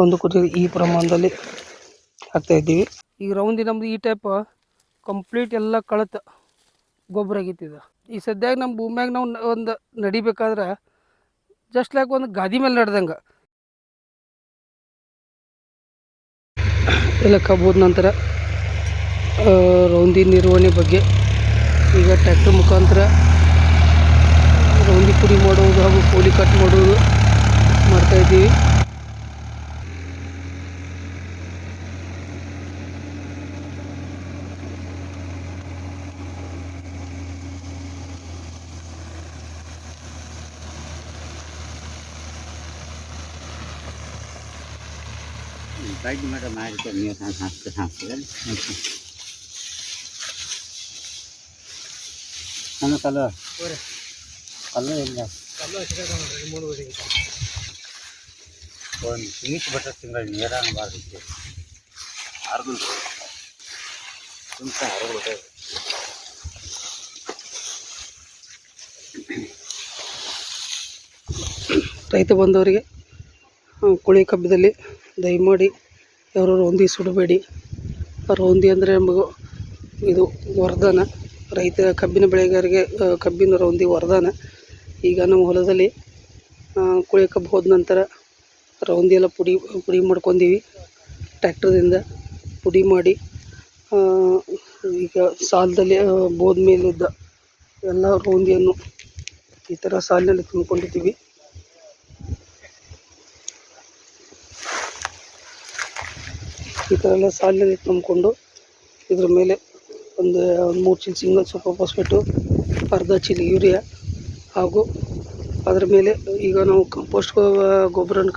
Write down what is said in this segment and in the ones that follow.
ಒಂದು ಕುದುರೆ ಈ ಪ್ರಮಾಣದಲ್ಲಿ ಹಾಕ್ತಾ ಇದ್ದೀವಿ. ಈಗ ರೌಂಡಿ ನಮ್ದು ಈ ಟೈಪ್ ಕಂಪ್ಲೀಟ್ ಎಲ್ಲ ಕಳತ ಗೊಬ್ಬರ ಆಗಿತ್ತಿದ. ಈ ಸದ್ಯಾಗ ನಮ್ಮ ಭೂಮ್ಯಾಗ ನಾವು ಒಂದು ನಡಿಬೇಕಾದ್ರೆ ಜಸ್ಟ್ ಲೈಕ್ ಒಂದು ಗಾದಿ ಮೇಲೆ ನಡೆದಂಗೆ. ಎಲ್ಲ ಕಬ್ಬುದ ನಂತರ ರೌಂದಿ ನಿರ್ವಹಣೆ ಬಗ್ಗೆ ಈಗ ಟ್ಯಾಕ್ಟ್ರ್ ಮುಖಾಂತರ ರೌಂದಿ ಪುಡಿ ಮಾಡುವುದು ಹಾಗೂ ಕೋಳಿ ಕಟ್ ಮಾಡುವುದು ಮಾಡ್ತಾಯಿದ್ದೀವಿ ಬಡ್ಡಿ ಮರ ಮಾಡಿಕೊಂಡು ನೀವು ಹಾಕ್ತಾ ಹಾಕ್ತಾರೆ ನನ್ನ ಕಲ್ಲು ಕಲ್ಲು ಇಲ್ಲ ಒಂದು ಸೀಟ್ ಬಟ್ಟ ತಿಂಗಳು ತುಂಬ ಅರ್ದು ರೈತ ಬಂದವರಿಗೆ ಕುಳಿ ಕಬ್ಬದಲ್ಲಿ ದಯಮಾಡಿ ಯಾರು ರೌಂದಿ ಸುಡಬೇಡಿ ರೌಂದಿ ಅಂದರೆ ನಮಗೂ ಇದು ವರದಾನ. ರೈತ ಕಬ್ಬಿನ ಬೆಳೆಗಾರರಿಗೆ ಕಬ್ಬಿನ ರೌಂದಿ ವರದಾನ. ಈಗ ನಮ್ಮ ಹೊಲದಲ್ಲಿ ಕುಳಿ ಕಬ್ಬು ಹೋದ ನಂತರ ರೌಂದಿ ಎಲ್ಲ ಪುಡಿ ಪುಡಿ ಮಾಡ್ಕೊಂಡೀವಿ. ಟ್ಯಾಕ್ಟ್ರದಿಂದ ಪುಡಿ ಮಾಡಿ ಈಗ ಸಾಲದಲ್ಲಿ ಬೋದ ಮೇಲಿದ್ದ ಎಲ್ಲ ರೌಂದಿಯನ್ನು ಈ ಥರ ಸಾಲಿನಲ್ಲಿ ತುಂಬಿಕೊಂಡಿದ್ದೀವಿ. ಈ ಥರ ಎಲ್ಲ ಸಾಲಿನಲ್ಲಿ ತುಂಬಿಕೊಂಡು ಇದ್ರ ಮೇಲೆ ಒಂದು ಒಂದು ಮೂರು ಚೀಲ ಸಿಂಗಲ್ ಸೂಪರ್ ಫಾಸ್ಫೇಟು ಅರ್ಧ ಚೀಲ ಯೂರಿಯಾ ಹಾಗೂ ಅದರ ಮೇಲೆ ಈಗ ನಾವು ಕಂಪೋಸ್ಟ್ ಗೊಬ್ಬರನ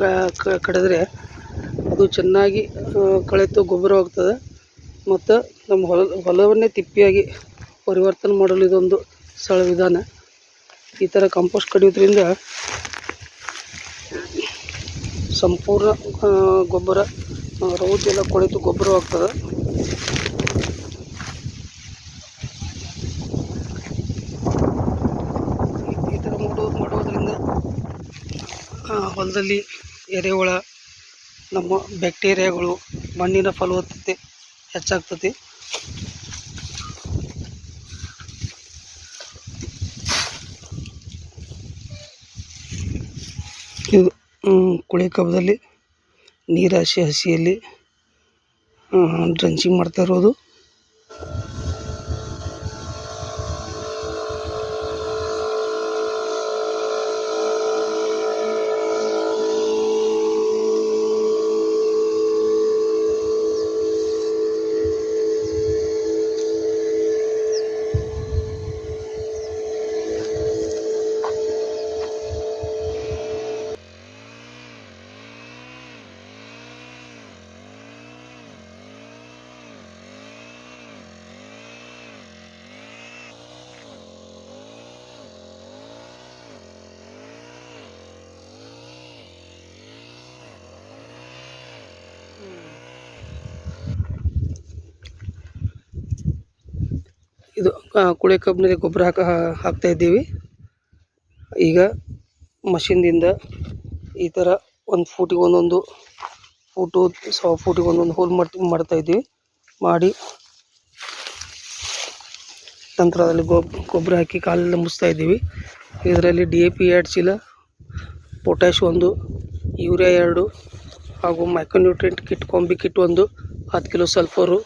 ಕಡಿದ್ರೆ ಅದು ಚೆನ್ನಾಗಿ ಕಳೆತು ಗೊಬ್ಬರ ಆಗ್ತದೆ. ಮತ್ತು ನಮ್ಮ ಹೊಲ, ಹೊಲವನ್ನೇ ತಿಪ್ಪಿಯಾಗಿ ಪರಿವರ್ತನೆ ಮಾಡಲು ಇದೊಂದು ಸರಳ ವಿಧಾನ. ಈ ಥರ ಕಂಪೋಸ್ಟ್ ಕಡಿಯೋದ್ರಿಂದ ಸಂಪೂರ್ಣ ಗೊಬ್ಬರ ಆ, ರೌದಿ ಎಲ್ಲ ಕೊಳೆತು ಗೊಬ್ಬರವಾಗ್ತದೆ ಈ- ಈ ಥರ ಮಾಡೋ ಮಾಡೋದ್ರಿಂದ ಹೊಲದಲ್ಲಿ ಎರೆಹುಳ ನಮ್ಮ ಬ್ಯಾಕ್ಟೀರಿಯಾಗಳು ಮಣ್ಣಿನ ಫಲವತ್ತತೆ ಹೆಚ್ಚಾಗ್ತದೆ. ಇದು ಕುಳಿ ಕಬ್ಬದಲ್ಲಿ ನೀರಾಶಿ ಹಸಿಯಲ್ಲಿ ಡ್ರಂಚಿಂಗ್ ಮಾಡ್ತಾ ಇರೋದು. ಕುಳಿ ಕಬ್ಬಿನಲ್ಲಿ ಗೊಬ್ಬರ ಹಾಕ, ಹಾಕ್ತಾ ಇದ್ದೀವಿ. ಈಗ ಮಷಿನ್ದಿಂದ ಈ ಥರ ಒಂದು ಫೂಟಿಗೆ ಒಂದೊಂದು ಫೂಟು ಫೂಟ್ ಫೂಟಿಗೆ ಒಂದೊಂದು ಹೋಲ್ ಮಾಡ್ತೀವಿ ಮಾಡ್ತಾ ಇದ್ದೀವಿ. ಮಾಡಿ ನಂತರ ಅದರಲ್ಲಿ ಗೊಬ್ ಗೊಬ್ಬರ ಹಾಕಿ ಕಾಲೆಲ್ಲ ಮುಚ್ತಾ ಇದ್ದೀವಿ. ಇದರಲ್ಲಿ ಡಿ ಎ ಪಿ ಎರಡು ಚೀಲ ಪೊಟ್ಯಾಶ್ ಒಂದು, ಯೂರಿಯಾ ಎರಡು, ಹಾಗೂ ಮೈಕ್ರೋನ್ಯೂಟ್ರಿಯೆಂಟ್ ಕಿಟ್, ಕೊಂಬಿ ಕಿಟ್ ಒಂದು, ಹತ್ತು ಕಿಲೋ ಸಲ್ಫರು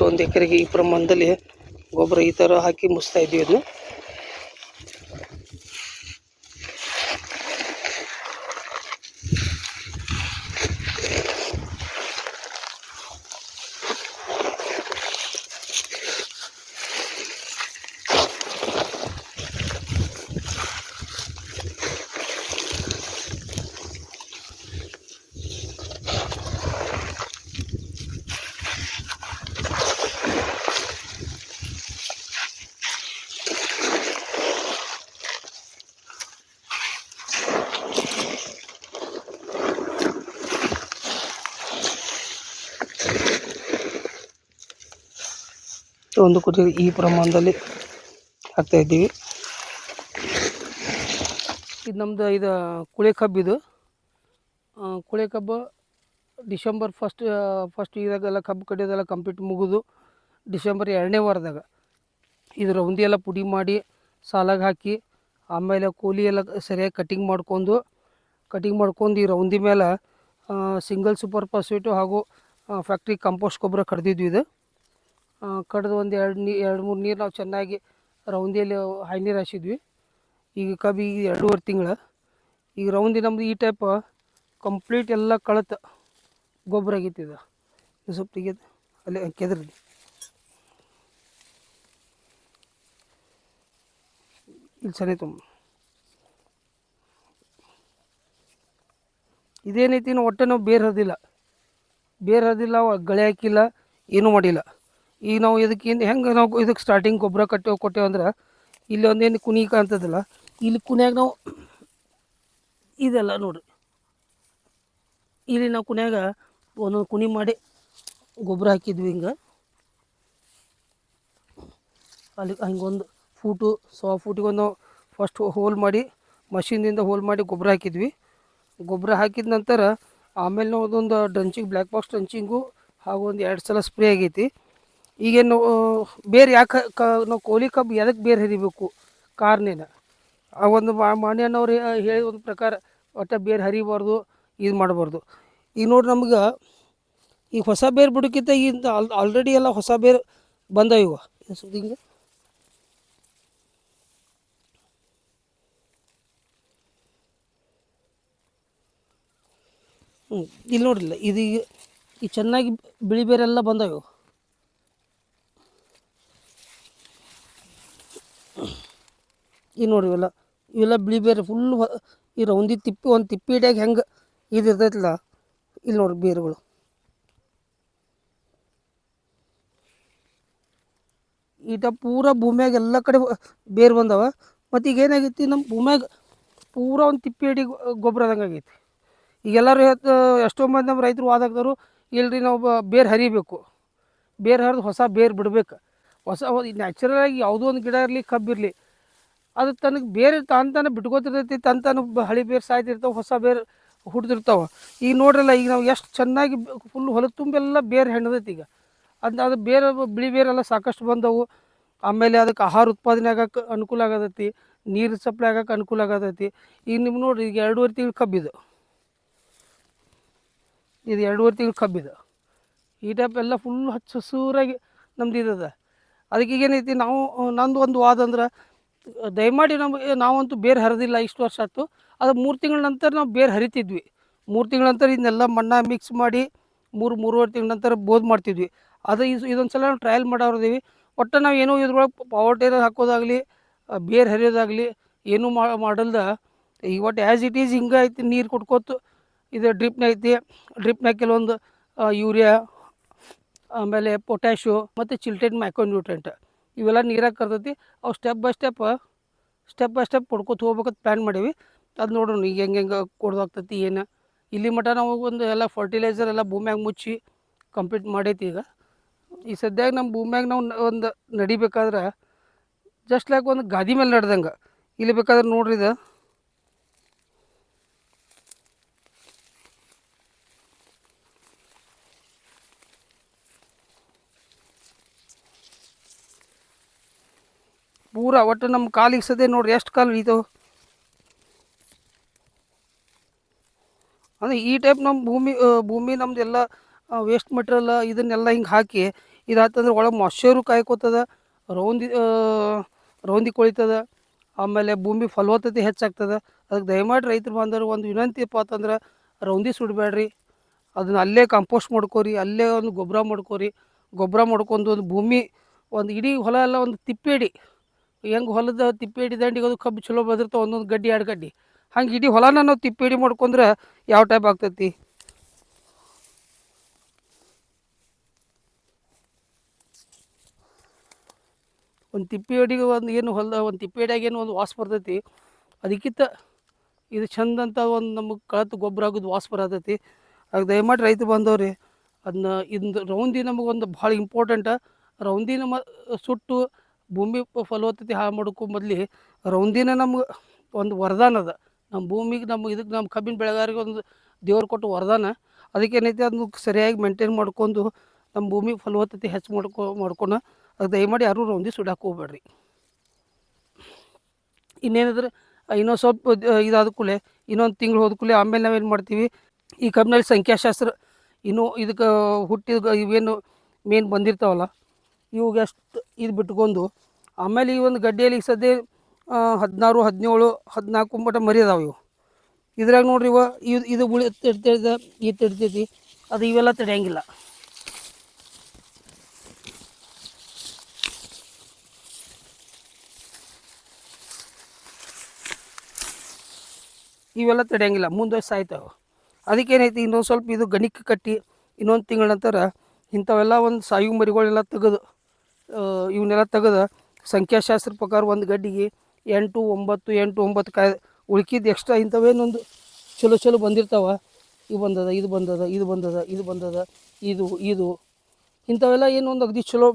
ಒಂದು ಎಕರೆಗೆ ಈ ಪ್ರಮಾಣದಲ್ಲಿ ಗೊಬ್ಬರ ಈ ಥರ ಹಾಕಿ ಮುಚ್ತಾ ಇದ್ದೀವಿ ಅದನ್ನು. ಒಂದು ಕುದಿ ಈ ಪ್ರಮಾಣದಲ್ಲಿ ಹಾಕ್ತಾ ಇದ್ದೀವಿ. ಇದು ನಮ್ಮದು ಇದು ಕುಳೆ ಕಬ್ಬು ಇದು. ಕುಳೆ ಕಬ್ಬು ಡಿಸೆಂಬರ್ ಫಸ್ಟ್ ಫಸ್ಟ್ ಇದಾಗೆಲ್ಲ ಕಬ್ಬು ಕಡಿಯೋದೆಲ್ಲ ಕಂಪ್ಲೀಟ್ ಮುಗಿದು ಡಿಸೆಂಬರ್ ಎರಡನೇ ವಾರದಾಗ. ಇದರ ಉಂದಿ ಎಲ್ಲ ಪುಡಿ ಮಾಡಿ ಸಾಲಾಗಿ ಹಾಕಿ ಆಮೇಲೆ ಕೂಲಿ ಎಲ್ಲ ಸರಿಯಾಗಿ ಕಟಿಂಗ್ ಮಾಡ್ಕೊಂಡು ಕಟಿಂಗ್ ಮಾಡ್ಕೊಂಡು ಈ ರೌಂದಿ ಮೇಲೆ ಸಿಂಗಲ್ ಸೂಪರ್ ಫಾಸ್ಫೇಟು ಹಾಗೂ ಫ್ಯಾಕ್ಟ್ರಿ ಕಂಪೋಸ್ಟ್ ಗೊಬ್ಬರ ಕಡ್ದಿದ್ವಿ ಇದು. ಕಡ್ದು ಒಂದು ಎರಡು ನೀ, ಎರಡು ಮೂರು ನೀರು ನಾವು ಚೆನ್ನಾಗಿ ರೌಂದಿಯಲ್ಲಿ ಹೈ ನೀರು ಹಾಸಿದ್ವಿ. ಈಗ ಕಬ್ಬಿ ಈಗ ಎರಡೂವರೆ ತಿಂಗಳು. ಈಗ ರೌಂದಿ ನಮ್ಮದು ಈ ಟೈಪ್ ಕಂಪ್ಲೀಟ್ ಎಲ್ಲ ಕಳತ. ಗೊಬ್ಬರ ಆಗೈತಿ ಇದು ಇದು ಸ್ವಲ್ಪ ತೆಗೆದು ಅಲ್ಲಿ ಕೆದ್ರಿ. ಇಲ್ಲಿ ಸರಿ ತುಂಬ. ಇದೇನೈತಿ ನಾವು ಒಟ್ಟೆ ನಾವು ಬೇರೆ ಹರಿದಿಲ್ಲ. ಬೇರೆ ಹರಿದಿಲ್ಲ ಗಳೆ ಹಾಕಿಲ್ಲ, ಏನೂ ಮಾಡಿಲ್ಲ. ಈಗ ನಾವು ಇದಕ್ಕೆ ಏನು ಹೆಂಗೆ ನಾವು ಇದಕ್ಕೆ ಸ್ಟಾರ್ಟಿಂಗ್ ಗೊಬ್ಬರ ಕಟ್ಟೇವು ಕೊಟ್ಟೇವು ಅಂದ್ರೆ ಇಲ್ಲಿ ಒಂದೇನು ಕುನಿ ಕಾಣ್ತದಲ್ಲ ಇಲ್ಲಿ ಕುನ್ಯಾಗ ನಾವು ಇದೆಲ್ಲ ನೋಡಿ ಇಲ್ಲಿ ನಾವು ಕುನ್ಯಾಗ ಒಂದೊಂದು ಕುನಿ ಮಾಡಿ ಗೊಬ್ಬರ ಹಾಕಿದ್ವಿ ಹಿಂಗೆ. ಅಲ್ಲಿ ಹಿಂಗೊಂದು ಫೂಟು ಸಾ ಫೂಟಿಗೊಂದು ನಾವು ಫಸ್ಟ್ ಹೋಲ್ ಮಾಡಿ ಮಷಿನ್ದಿಂದ ಹೋಲ್ ಮಾಡಿ ಗೊಬ್ಬರ ಹಾಕಿದ್ವಿ. ಗೊಬ್ಬರ ಹಾಕಿದ ನಂತರ ಆಮೇಲೆ ನಾವು ಅದೊಂದು ಡ್ರಂಚಿಂಗ್ ಬ್ಲ್ಯಾಕ್ ಬಾಕ್ಸ್ ಡ್ರಂಚಿಂಗು ಹಾಗೂ ಒಂದು ಎರಡು ಸಲ ಸ್ಪ್ರೇ ಆಗೈತಿ. ಈಗೇನು ಬೇರೆ ಯಾಕೆ, ಕ ನಾವು ಕೋಲಿ ಕಬ್ಬು ಎದಕ್ಕೆ ಬೇರೆ ಹರಿಬೇಕು? ಕಾರ್ನೇನ ಆ ಒಂದು ಮಾನ್ಯನವ್ರು ಹೇಳಿದ ಒಂದು ಪ್ರಕಾರ ಒಟ್ಟು ಬೇರೆ ಹರಿಬಾರ್ದು, ಇದು ಮಾಡಬಾರ್ದು. ಈಗ ನೋಡ್ರಿ ನಮ್ಗೆ ಈಗ ಹೊಸ ಬೇರು ಬಿಡೋಕ್ಕಿಂತ ಈಗ ಆಲ್ ಆಲ್ರೆಡಿ ಎಲ್ಲ ಹೊಸ ಬೇರು ಬಂದಾವ ಇವ. ಹ್ಞೂ ಇಲ್ಲಿ ನೋಡಿಲ್ಲ ಇದೀಗ ಈ ಚೆನ್ನಾಗಿ ಬಿಳಿ ಬೇರೆಲ್ಲ ಬಂದಾವ ಈಗ ನೋಡಿ ಇವೆಲ್ಲ ಇವೆಲ್ಲ ಬಿಳಿ ಬೇರೆ ಫುಲ್ ಈ ಒಂದು ತಿಪ್ಪಿ ಒಂದು ತಿಪ್ಪಿ ಹಿಡಿಯಾಗ ಹೆಂಗೆ ಇದು ಇರ್ತೈತಿಲ್ಲ ಇಲ್ಲಿ ನೋಡ್ರಿ ಬೇರುಗಳು. ಈಟ ಪೂರ ಭೂಮ್ಯಾಗ ಎಲ್ಲ ಕಡೆ ಬೇರು ಬಂದವ, ಮತ್ತು ಈಗ ಏನಾಗೈತಿ ನಮ್ಮ ಭೂಮ್ಯಾಗ ಪೂರ ಒಂದು ತಿಪ್ಪಿ ಹಿಡಿ ಗೊಬ್ಬರ ಆದಂಗೆ ಆಗೈತಿ. ಈಗೆಲ್ಲರೂ ಹೇಳ್ತ, ಎಷ್ಟೋ ಮಂದಿ ನಮ್ಮ ರೈತರು ವಾದಾಗ್ತಾರು ಇಲ್ಲರಿ ನಾವು ಬೇರು ಹರಿಬೇಕು. ಬೇರು ಹರಿದು ಹೊಸ ಬೇರು ಬಿಡ್ಬೇಕು. ಹೊಸ ನ್ಯಾಚುರಲ್ ಆಗಿ ಯಾವುದೋ ಒಂದು ಗಿಡ ಇರಲಿ ಕಬ್ಬಿರಲಿ ಅದು ತನಗೆ ಬೇರೆ ತಾನು ತಾನೇ ಬಿಟ್ಕೋತಿರ್ತೈತಿ ತನ್ನ ತಾನು ಹಳಿ ಬೇರು ಸಾಯ್ತಿರ್ತಾವೆ, ಹೊಸ ಬೇರು ಹುಡ್ದಿರ್ತಾವೆ. ಈಗ ನೋಡ್ರಲ್ಲ, ಈಗ ನಾವು ಎಷ್ಟು ಚೆನ್ನಾಗಿ ಫುಲ್ ಹೊಲ ತುಂಬೆಲ್ಲ, ಬೇರೆ ಹೆಣ್ದೈತಿ ಈಗ. ಅದು ಅದು ಬೇರೆ ಬಿಳಿ ಬೇರೆಲ್ಲ ಸಾಕಷ್ಟು ಬಂದವು. ಆಮೇಲೆ ಅದಕ್ಕೆ ಆಹಾರ ಉತ್ಪಾದನೆ ಆಗಕ್ಕೆ ಅನುಕೂಲ ಆಗತೈತಿ, ನೀರು ಸಪ್ಲೈ ಆಗಕ್ಕೆ ಅನುಕೂಲ ಆಗತೈತಿ. ಈಗ ನಿಮ್ಗೆ ನೋಡ್ರಿ, ಈಗ ಎರಡೂವರೆ ತಿಂಗಳು ಕಬ್ಬಿದು ಇದು. ಎರಡೂವರೆ ತಿಂಗಳು ಕಬ್ಬಿದು ಈ ಟೈಪ್ ಎಲ್ಲ ಫುಲ್ ಹಚ್ಚ ಹಸೂರಾಗಿ ನಮ್ದು ಇದದ ಅದಕ್ಕೆ ಈಗೇನೈತಿ ನಾವು, ನಂದು ಒಂದು ವಾದ ಅಂದ್ರೆ ದಯಮಾಡಿ ನಮಗೆ ನಾವಂತೂ ಬೇರೆ ಹರಿದಿಲ್ಲ, ಇಷ್ಟು ವರ್ಷ ಆಯ್ತು. ಅದು ಮೂರು ತಿಂಗಳ ನಂತರ ನಾವು ಬೇರೆ ಹರಿತಿದ್ವಿ. ಮೂರು ತಿಂಗಳ ನಂತರ ಇದನ್ನೆಲ್ಲ ಮಣ್ಣ ಮಿಕ್ಸ್ ಮಾಡಿ ಮೂರು, ಮೂರುವರೆ ತಿಂಗಳ ನಂತರ ಬೋದ್ ಮಾಡ್ತಿದ್ವಿ. ಅದು ಇದು ಇದೊಂದು ಸಲ ನಾವು ಟ್ರಯಲ್ ಮಾಡೋರಿದ್ದೀವಿ ಒಟ್ಟು ನಾವು ಏನೋ ಇದ್ರೊಳಗೆ ಪವರ್ ಟೇರ್ ಹಾಕೋದಾಗಲಿ ಬೇರೆ ಹರಿಯೋದಾಗಲಿ, ಏನೂ ಮಾಡಲ್ದ. ಈಗ ಒಟ್ಟು ಆ್ಯಸ್ ಇಟ್ ಈಸ್ ಹಿಂಗೆ ಐತಿ, ನೀರು ಕೊಟ್ಕೋತು ಇದು ಡ್ರಿಪ್ನ ಐತಿ. ಡ್ರಿಪ್ನಾಗ ಕೆಲವೊಂದು ಯೂರಿಯಾ, ಆಮೇಲೆ ಪೊಟ್ಯಾಶು ಮತ್ತು ಚಿಲ್ಟೆಡ್ ಮ್ಯಾಕ್ರೋನ್ಯೂಟ್ರೆಂಟ್ ಇವೆಲ್ಲ ನೀರಾಗ ಕರ್ತೈತಿ ಅವು step by step step by step ಕೊಡ್ಕೊತ ಹೋಗ್ಬೇಕಂತ ಪ್ಲ್ಯಾನ್ ಮಾಡೀವಿ. ಅದು ನೋಡೋಣ ಈಗ ಹೆಂಗೆ ಹೆಂಗೆ ಕೊಡ್ದಾಗ್ತೈತಿ, ಏನು. ಇಲ್ಲಿ ಮಟ್ಟ ನಾವು ಒಂದು ಎಲ್ಲ ಫರ್ಟಿಲೈಸರ್ ಎಲ್ಲ ಭೂಮ್ಯಾಗ ಮುಚ್ಚಿ ಕಂಪ್ಲೀಟ್ ಮಾಡೈತಿ ಈಗ. ಈ ಸದ್ಯಾಗ ನಮ್ಮ ಭೂಮ್ಯಾಗ ನಾವು ಒಂದು ನಡಿಬೇಕಾದ್ರೆ ಜಸ್ಟ್ ಲೈಕ್ ಒಂದು ಗಾದಿ ಮೇಲೆ ನಡೆದಂಗೆ. ಇಲ್ಲಿ ಬೇಕಾದ್ರೆ ನೋಡ್ರಿ ಇದು. ಪೂರ ಒಟ್ಟು ನಮ್ಮ ಕಾಲಿಗೆ ಸದೆ ನೋಡ್ರಿ, ಎಷ್ಟು ಕಾಲು ಇದು ಅಂದರೆ ಈ ಟೈಪ್ ನಮ್ಮ ಭೂಮಿ ಭೂಮಿ ನಮ್ದು ಎಲ್ಲ ವೇಸ್ಟ್ ಮಟೀರಿಯಲ್ ಇದನ್ನೆಲ್ಲ ಹಿಂಗೆ ಹಾಕಿ ಇದಾತಂದ್ರೆ ಒಳಗೆ ಮೊಸರು ಕಾಯ್ಕೋತದ ರೌಂದಿ ರೌಂದಿ ಕೊಳಿತದ, ಆಮೇಲೆ ಭೂಮಿ ಫಲವತ್ತತೆ ಹೆಚ್ಚಾಗ್ತದೆ. ಅದಕ್ಕೆ ದಯಮಾಡಿ ರೈತರು ಬಂದರು ಒಂದು ವಿನಂತಿ ಅಪ್ಪ ಅಂತಂದ್ರೆ ರೌಂದಿ ಸುಡಬೇಡ್ರಿ ಅದನ್ನ ಅಲ್ಲೇ ಕಂಪೋಸ್ಟ್ ಮಾಡ್ಕೋರಿ, ಅಲ್ಲೇ ಒಂದು ಗೊಬ್ಬರ ಮಾಡ್ಕೋರಿ. ಗೊಬ್ಬರ ಮಾಡ್ಕೊಂಡು ಒಂದು ಭೂಮಿ, ಒಂದು ಇಡೀ ಹೊಲ ಎಲ್ಲ ಒಂದು ತಿಪ್ಪೇಡಿ ಹೆಂಗೆ ಹೊಲದ ತಿಪ್ಪೇಡಿ ದಂಡಿಗೆ ಅದು ಕಬ್ಬು ಚಲೋ ಬೆಳೆದಿರ್ತಾವೆ ಒಂದೊಂದು ಗಡ್ಡಿ, ಎರಡು ಗಡ್ಡಿ. ಹಂಗೆ ಇಡೀ ಹೊಲನ ನಾವು ತಿಪ್ಪೇಡಿ ಮಾಡ್ಕೊಂಡ್ರೆ ಯಾವ ಟೈಪ್ ಆಗ್ತೈತಿ? ಒಂದು ತಿಪ್ಪೇಡಿಗೆ ಒಂದು ಏನು ಹೊಲದ, ಒಂದು ತಿಪ್ಪೇಡಿಯಾಗ ಏನು ಒಂದು ವಾಸ ಬರ್ತೈತಿ. ಅದಕ್ಕಿಂತ ಇದು ಚಂದ ಅಂತ ಒಂದು ನಮಗೆ ಕಳತು ಗೊಬ್ಬರ ಆಗೋದು ವಾಸ ಬರತೈತಿ. ಆಗ ದಯಮಾಡಿ ರೈತ ಬಂದವ್ರಿ ಅದನ್ನ ಇದು ರೌಂದಿ ನಮಗೊಂದು ಭಾಳ ಇಂಪಾರ್ಟೆಂಟ ರೌಂದಿ ನಮ್ಮ ಸುಟ್ಟು ಭೂಮಿ ಫಲವತ್ತತೆ ಹಾಳು ಮಾಡೋಕ್ಕೂ ಮೊದಲು ರೌಂದಿನ ನಮ್ಗೆ ಒಂದು ವರದಾನ ಅದ. ನಮ್ಮ ಭೂಮಿಗೆ ನಮ್ಮ ಇದಕ್ಕೆ ನಮ್ಮ ಕಬ್ಬಿನ ಬೆಳೆಗಾರಿಗೆ ಒಂದು ದೇವ್ರು ಕೊಟ್ಟು ವರದಾನ. ಅದಕ್ಕೇನೈತಿ ಅದನ್ನು ಸರಿಯಾಗಿ ಮೇಂಟೈನ್ ಮಾಡ್ಕೊಂಡು ನಮ್ಮ ಭೂಮಿ ಫಲವತ್ತತೆ ಹೆಚ್ಚು ಮಾಡ್ಕೊ ಮಾಡ್ಕೊಂಡು ಅದು ದಯಮಾಡಿ ಯಾರೂ ರೌಂದಿ ಸುಡಾಕೆ ಹೋಗ್ಬೇಡ್ರಿ ಇನ್ನೇನಿದ್ರೆ ಇನ್ನೊಂದು ಸ್ವಲ್ಪ ಇದಾದ ಕೂಡಲೇ ಇನ್ನೊಂದು ತಿಂಗಳು ಹೋದ ಕೂಡಲೇ ಆಮೇಲೆ ನಾವೇನು ಮಾಡ್ತೀವಿ, ಈ ಕಬ್ಬಿನಲ್ಲಿ ಸಂಖ್ಯಾಶಾಸ್ತ್ರ ಇನ್ನೂ ಇದಕ್ಕೆ ಹುಟ್ಟಿದ ಇವೇನು ಮೇನ್ ಬಂದಿರ್ತಾವಲ್ಲ ಇವಾಗ ಎಷ್ಟು ಇದು ಬಿಟ್ಕೊಂಡು ಆಮೇಲೆ ಈ ಒಂದು ಗಡ್ಡೆಯಲ್ಲಿ ಸದ್ಯ ಹದಿನಾರು, ಹದಿನೇಳು, ಹದಿನಾಲ್ಕು ಮಟ ಮರಿ ಅದಾವೆ ಇವು. ಇದ್ರಾಗ ನೋಡ್ರಿ ಇವ, ಇದು ಇದು ಉಳಿ ತಿಡ್ತಿಡ್ದ ಈ ತಿಡ್ತೈತಿ ಅದು ಇವೆಲ್ಲ ತಡೆಯಂಗಿಲ್ಲ. ಇವೆಲ್ಲ ತಡೆಯಂಗಿಲ್ಲ, ಮುಂದೆ ಸಾಯ್ತಾವೆ ಅದಕ್ಕೇನೈತಿ, ಇನ್ನೊಂದು ಸ್ವಲ್ಪ ಇದು ಗಣಿಕೆ ಕಟ್ಟಿ, ಇನ್ನೊಂದು ತಿಂಗಳ ನಂತರ ಇಂಥವೆಲ್ಲ ಒಂದು ಸಾಯು ಮರಿಗಳೆಲ್ಲ ತೆಗೆದು ಇವನ್ನೆಲ್ಲ ತೆಗೆದು ಸಂಖ್ಯಾಶಾಸ್ತ್ರ ಪ್ರಕಾರ ಒಂದು ಗಡ್ಡಿಗೆ ಎಂಟು ಒಂಬತ್ತು ಎಂಟು ಒಂಬತ್ತು ಕಾಯಿ ಉಳ್ಕಿದ್ದು ಎಕ್ಸ್ಟ್ರಾ ಇಂಥವೇನೊಂದು ಚಲೋ ಚಲೋ ಬಂದಿರ್ತಾವ. ಇದು ಬಂದದ ಇದು ಬಂದದ ಇದು ಬಂದದ ಇದು ಬಂದದ, ಇದು ಇದು. ಇಂಥವೆಲ್ಲ ಏನು ಒಂದು ಅಗದಿ ಚಲೋ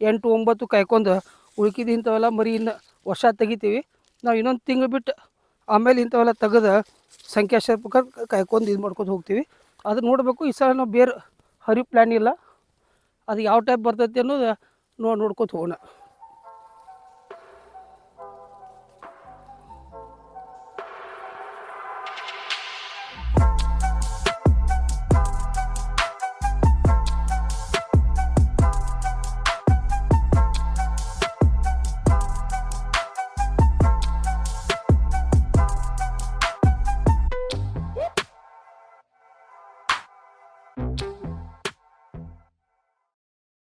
ಎಂಟು ಒಂಬತ್ತು ಕಾಯ್ಕೊಂಡು ಉಳ್ಕಿದ್ದು ಇಂಥವೆಲ್ಲ ಮರಿ ಇನ್ನು ವರ್ಷ ತೆಗಿತೀವಿ. ನಾವು ಇನ್ನೊಂದು ತಿಂಗಳು ಬಿಟ್ಟು ಆಮೇಲೆ ಇಂಥವೆಲ್ಲ ತೆಗೆದು ಸಂಖ್ಯಾಶಾಸ್ತ್ರ ಪ್ರಕಾರ ಕಾಯ್ಕೊಂಡು ಇದು ಮಾಡ್ಕೊಂಡು ಹೋಗ್ತೀವಿ. ಅದು ನೋಡಬೇಕು, ಈ ಸಲ ನಾವು ಬೇರೆ ಹರಿ ಪ್ಲ್ಯಾನ್ ಇಲ್ಲ. ಅದು ಯಾವ ಟೈಪ್ ಬರ್ತೈತಿ ಅನ್ನೋದು ನೋಡಿ ನೋಡ್ಕೊತ ಹೋಗೋಣ